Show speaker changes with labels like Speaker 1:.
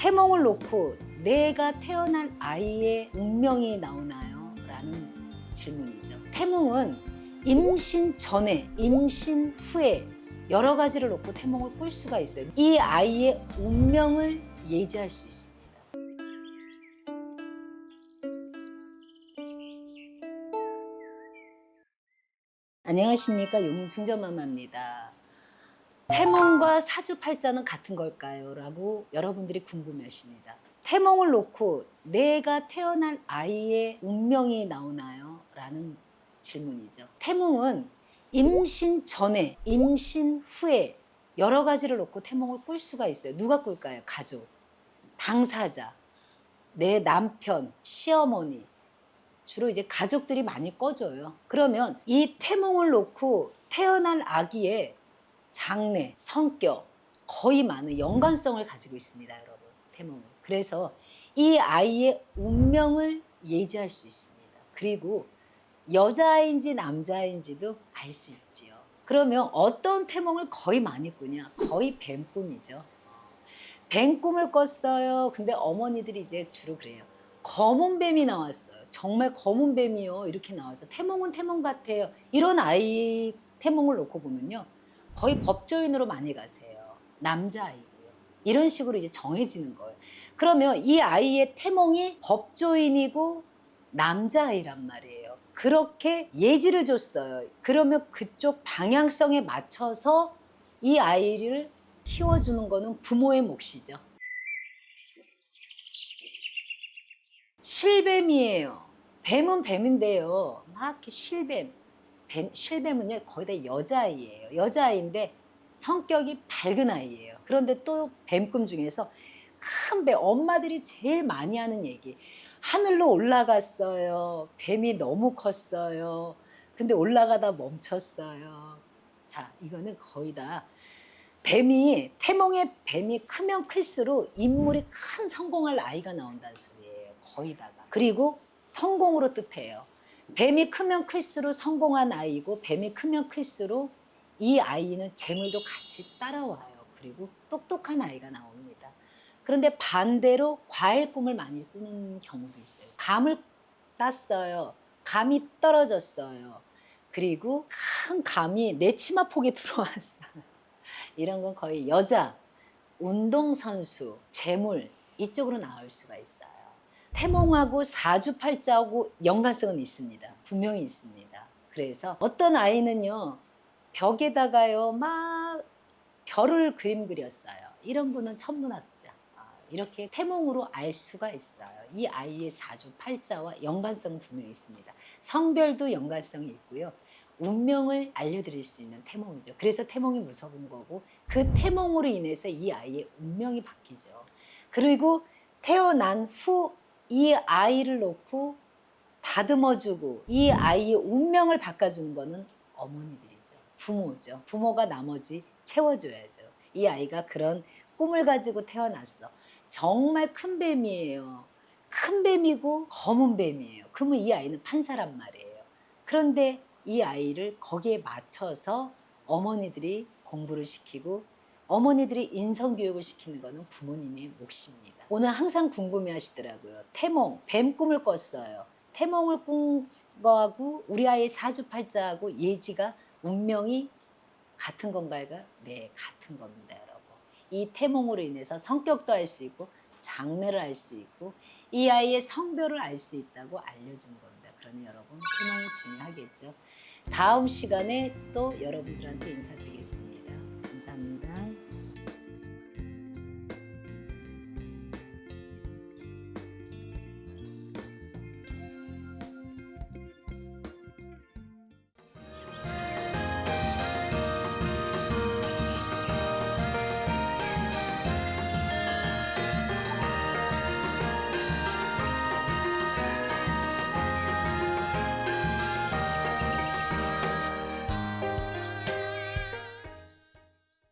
Speaker 1: 태몽을 놓고 내가 태어날 아이의 운명이 나오나요? 라는 질문이죠. 태몽은 임신 전에, 임신 후에 여러 가지를 놓고 태몽을 꿀 수가 있어요. 이 아이의 운명을 예지할 수 있습니다. 안녕하십니까 용인 중전마마입니다. 태몽과 사주팔자는 같은 걸까요? 라고 여러분들이 궁금해하십니다. 태몽을 놓고 내가 태어날 아이의 운명이 나오나요? 라는 질문이죠. 태몽은 임신 전에, 임신 후에 여러 가지를 놓고 태몽을 꿀 수가 있어요. 누가 꿀까요? 가족, 당사자, 내 남편, 시어머니. 주로 이제 가족들이 많이 꺼줘요. 그러면 이 태몽을 놓고 태어날 아기의 장래, 성격 거의 많은 연관성을 가지고 있습니다, 여러분. 태몽은. 그래서 이 아이의 운명을 예지할 수 있습니다. 그리고 여자인지 남자인지도 알 수 있지요. 그러면 어떤 태몽을 거의 많이 꾸냐? 거의 뱀 꿈이죠. 뱀 꿈을 꿨어요. 근데 어머니들이 이제 주로 그래요. 검은 뱀이 나왔어요. 정말 검은 뱀이요. 이렇게 나와서 태몽은 태몽 같아요. 이런 아이 태몽을 놓고 보면요. 거의 법조인으로 많이 가세요. 남자아이고요. 이런 식으로 이제 정해지는 거예요. 그러면 이 아이의 태몽이 법조인이고 남자아이란 말이에요. 그렇게 예지를 줬어요. 그러면 그쪽 방향성에 맞춰서 이 아이를 키워주는 거는 부모의 몫이죠. 실뱀이에요. 뱀은 뱀인데요. 막 이렇게 실뱀. 뱀, 실뱀은요, 거의 다 여자아이예요. 여자아이인데 성격이 밝은 아이예요. 그런데 또 뱀꿈 중에서 큰 뱀, 엄마들이 제일 많이 하는 얘기. 하늘로 올라갔어요. 뱀이 너무 컸어요. 근데 올라가다 멈췄어요. 자, 이거는 거의 다 뱀이, 태몽의 뱀이 크면 클수록 인물이 큰 성공할 아이가 나온다는 소리예요. 거의 다가. 그리고 성공으로 뜻해요. 뱀이 크면 클수록 성공한 아이고 뱀이 크면 클수록 이 아이는 재물도 같이 따라와요. 그리고 똑똑한 아이가 나옵니다. 그런데 반대로 과일 꿈을 많이 꾸는 경우도 있어요. 감을 땄어요. 감이 떨어졌어요. 그리고 큰 감이 내 치마 폭에 들어왔어요. 이런 건 거의 여자, 운동선수, 재물 이쪽으로 나올 수가 있어요. 태몽하고 사주팔자하고 연관성은 있습니다. 분명히 있습니다. 그래서 어떤 아이는요 벽에다가요 막 별을 그림 그렸어요. 이런 분은 천문학자. 아, 이렇게 태몽으로 알 수가 있어요. 이 아이의 사주팔자와 연관성 분명히 있습니다. 성별도 연관성이 있고요. 운명을 알려드릴 수 있는 태몽이죠. 그래서 태몽이 무서운 거고 그 태몽으로 인해서 이 아이의 운명이 바뀌죠. 그리고 태어난 후 이 아이를 놓고 다듬어주고 이 아이의 운명을 바꿔주는 거는 어머니들이죠. 부모죠. 부모가 나머지 채워줘야죠. 이 아이가 그런 꿈을 가지고 태어났어. 정말 큰 뱀이에요. 큰 뱀이고 검은 뱀이에요. 그러면 이 아이는 판사란 말이에요. 그런데 이 아이를 거기에 맞춰서 어머니들이 공부를 시키고 어머니들이 인성교육을 시키는 거는 부모님의 몫입니다. 오늘 항상 궁금해 하시더라고요. 태몽, 뱀 꿈을 꿨어요. 태몽을 꾼 거하고 우리 아이의 사주팔자하고 예지가 운명이 같은 건가요? 네, 같은 겁니다, 여러분. 이 태몽으로 인해서 성격도 알 수 있고 장래를 알 수 있고 이 아이의 성별을 알 수 있다고 알려준 겁니다. 그러니 여러분 태몽이 중요하겠죠. 다음 시간에 또 여러분들한테 인사드리겠습니다. 감사합니다.